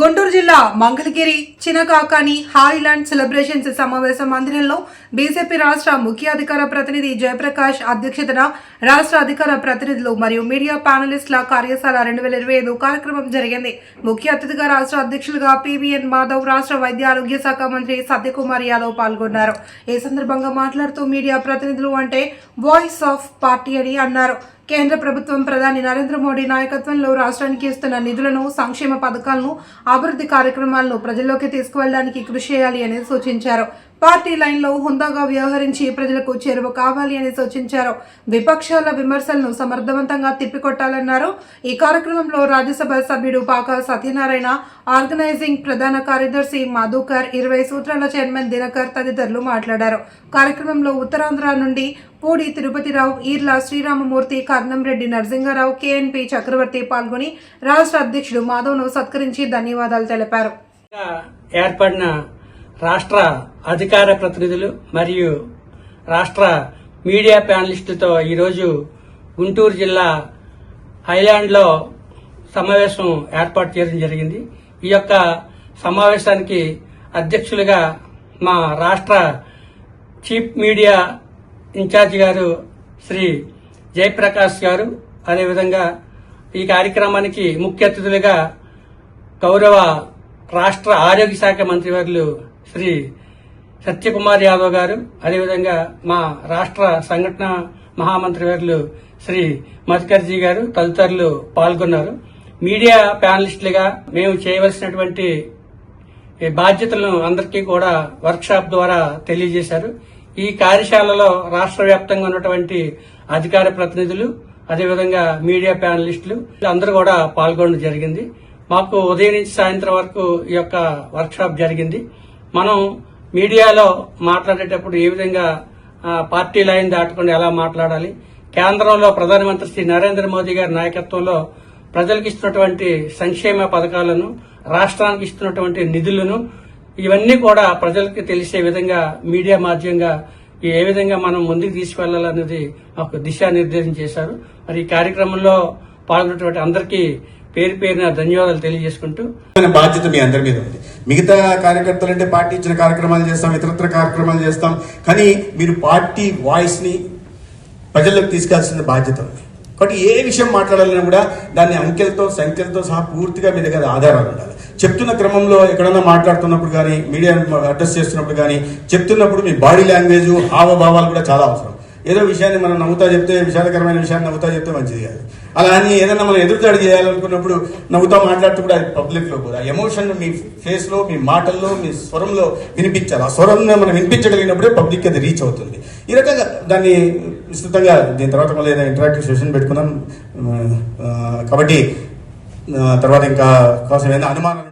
గుంటూరు జిల్లా Mangalagiri Chinakakani Highland celebrations సమావేశ మందిరంలో బీజేపీ రాష్ట్ర ముఖ్య అధికార ప్రతినిధి జయప్రకాష్ అధ్యక్షతన రాష్ట్ర అధికార ప్రతినిధులు మరియు మీడియా ప్యానలిస్టుల కార్యశాల రెండు వేల ఇరవై ఐదు కార్యక్రమం జరిగింది. ముఖ్య అతిథిగా రాష్ట్ర అధ్యక్షులుగా పివిఎన్ మాధవ్ రాష్ట్ర వైద్య ఆరోగ్య శాఖ మంత్రి సత్యకుమార్ యాదవ్ పాల్గొన్నారు. ఈ సందర్భంగా మాట్లాడుతూ మీడియా ప్రతినిధులు అంటే వాయిస్ ఆఫ్ పార్టీ అని అన్నారు. కేంద్ర ప్రభుత్వం ప్రధాని నరేంద్ర మోడీ నాయకత్వంలో రాష్ట్రానికి ఇస్తున్న నిధులను సంక్షేమ పథకాలను అభివృద్ధి కార్యక్రమాలను ప్రజల్లోకి తీసుకువెళ్ళడానికి కృషి చేయాలి అని సూచించారు. పార్టీ లైన్లో హుందాగా వ్యవహరించి ప్రజలకు చేరువ కావాలి అని సూచించారు. విపక్షాల విమర్శలను సమర్థవంతంగా తిప్పికొట్టాలన్నారు. ఈ కార్యక్రమంలో రాజ్యసభ సభ్యుడు పాక సత్యనారాయణ ఆర్గనైజింగ్ ప్రధాన కార్యదర్శి మధుకర్ ఇరవై సూత్రాల చైర్మన్ దినకర్ తదితరులు మాట్లాడారు. కార్యక్రమంలో ఉత్తరాంధ్ర నుండి పూడి తిరుపతిరావు ఈర్ల శ్రీరామమూర్తి కర్ణంరెడ్డి నరసింహారావు కేఎన్పి చక్రవర్తి పాల్గొని రాష్ట్ర అధ్యక్షుడు మాధవ్ను సత్కరించి ధన్యవాదాలు తెలిపారు. ఏర్పడిన రాష్ట్ర అధికార ప్రతినిధులు మరియు రాష్ట్ర మీడియా ప్యానలిస్టులతో ఈరోజు గుంటూరు జిల్లా హైలాండ్లో సమావేశం ఏర్పాటు చేయడం జరిగింది. ఈ యొక్క సమావేశానికి అధ్యక్షులుగా మా రాష్ట్ర చీఫ్ మీడియా ఇన్ఛార్జ్ గారు శ్రీ జయప్రకాష్ గారు అదేవిధంగా ఈ కార్యక్రమానికి ముఖ్య అతిథులుగా గౌరవ రాష్ట్ర ఆరోగ్య శాఖ మంత్రివర్యులు శ్రీ సత్యకుమార్ యాదవ్ గారు అదేవిధంగా మా రాష్ట్ర సంఘటన మహామంత్రి వర్యులు శ్రీ మధుకర్జీ గారు తదితరులు పాల్గొన్నారు. మీడియా ప్యానలిస్టులుగా మేము చేయవలసినటువంటి బాధ్యతలను అందరికీ కూడా వర్క్షాప్ ద్వారా తెలియజేశారు. ఈ కార్యశాలలో రాష్ట్ర వ్యాప్తంగా ఉన్నటువంటి అధికార ప్రతినిధులు అదేవిధంగా మీడియా ప్యానలిస్టులు అందరూ కూడా పాల్గొనడం జరిగింది. మాకు ఉదయం నుంచి సాయంత్రం వరకు ఈ యొక్క వర్క్షాప్ జరిగింది. మనం మీడియాలో మాట్లాడేటప్పుడు ఏ విధంగా పార్టీ లైన్ దాటకుండా ఎలా మాట్లాడాలి? కేంద్రంలో ప్రధానమంత్రి శ్రీ నరేంద్ర మోదీ గారి నాయకత్వంలో ప్రజలకు ఇస్తున్నటువంటి సంక్షేమ పథకాలను రాష్ట్రానికి ఇస్తున్నటువంటి నిధులను ఇవన్నీ కూడా ప్రజలకు తెలిసే విధంగా మీడియా మాధ్యంగా ఏ విధంగా మనం ముందుకు తీసుకెళ్ళాలన్నది మాకు దిశానిర్దేశం చేశారు. మరి ఈ కార్యక్రమంలో పాల్గొన్నటువంటి అందరికీ పేరు పేరున ధన్యవాదాలు తెలియజేసుకుంటూ బాధ్యత మీ అందరి మీద ఉంది. మిగతా కార్యకర్తలు అంటే పార్టీ ఇచ్చిన కార్యక్రమాలు చేస్తాం ఇతరత్ర కార్యక్రమాలు చేస్తాం కానీ మీరు పార్టీ వాయిస్ని ప్రజల్లోకి తీసుకెళ్ళాల్సిన బాధ్యత ఉంది. కాబట్టి ఏ విషయం మాట్లాడాలన్నా కూడా దాన్ని అంకెలతో సంఖ్యలతో సహా పూర్తిగా మీ దగ్గర ఆధారాలు ఉండాలి. చెప్తున్న క్రమంలో ఎక్కడన్నా మాట్లాడుతున్నప్పుడు కానీ మీడియా అడ్రస్ చేస్తున్నప్పుడు కానీ చెప్తున్నప్పుడు మీ బాడీ లాంగ్వేజ్ హావభావాలు కూడా చాలా అవసరం. ఏదో విషయాన్ని మనం నవ్వుతా చెప్తే విషాదకరమైన విషయాన్ని నవ్వుతా చెప్తే మంచిది కాదు. అలా అని ఏదైనా మనం ఎదురుదాడి చేయాలనుకున్నప్పుడు నవ్వుతా మాట్లాడుతూ కూడా పబ్లిక్లో కూడా ఎమోషన్ మీ ఫేస్లో మీ మాటల్లో మీ స్వరంలో వినిపించాలి. ఆ స్వరం మనం వినిపించగలిగినప్పుడే పబ్లిక్ అది రీచ్ అవుతుంది. ఈ రకంగా దాన్ని విస్తృతంగా దీని తర్వాత మళ్ళీ ఏదైనా ఇంటరాక్టివ్ సెషన్ పెట్టుకున్నాం కాబట్టి తర్వాత ఇంకా కోసం ఏదైనా అనుమానం